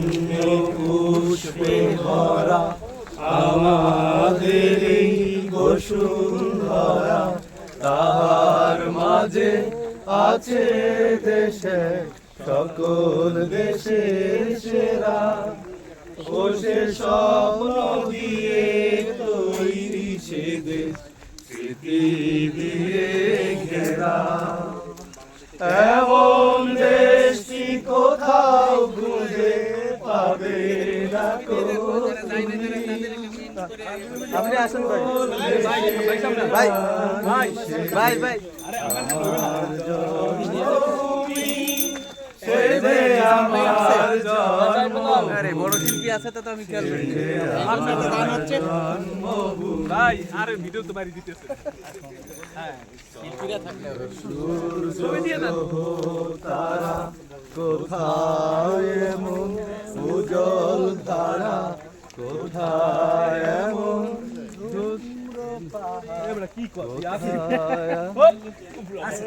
অন্য পুষ্পে ভরা আমাদের বসুন্ধরা তাহার মাঝে আছে দেশে, সকল দেশের সেরা। বসে স্বপ্ন দিয়ে তৈরি সে দেশ, স্মৃতি দিয়ে ঘেরা। আপনি আসেন ভাই। ভাই ভাই ভাই বড় শিল্পী আছে তো আমি ভাই, আরে, ভিডিও তো বাড়ি দিতেছে। তারা কোথায় উজ্জ্বল তারা? কোথায় কি করছি কোথায়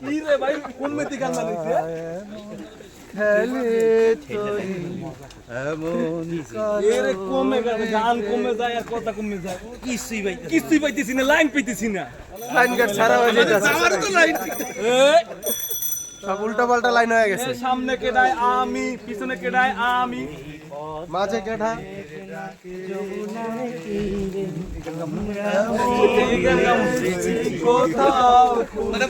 কি রে ভাই কোন মেতে গান বানাইছে খেলে তরি এমন এরে কমে গেছে গান কমে যায় আর কথা কমে যায়। কিছুই পাইতেছি না। লাইন পাইতেছি না। লাইন কাট ছাড়া হয়ে যেতেছে আমার তো লাইন সব উল্টা পাল্টা লাইন হয়ে গেছে। সামনে কেডায় আমি পিছনে কেডায় আমি। মাঝে কেঠা। কোথাও মানে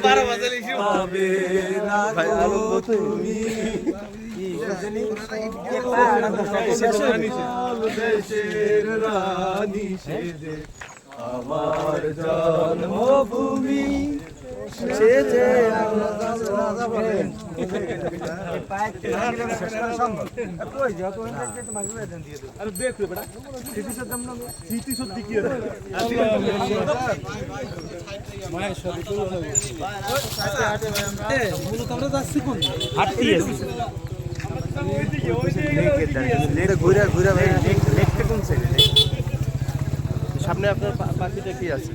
আমার জন্মভূমি। ঘুরে ঘুরে ভাই নেকটা কোন সাইডে সামনে আপনার পাখিটা কি আছে?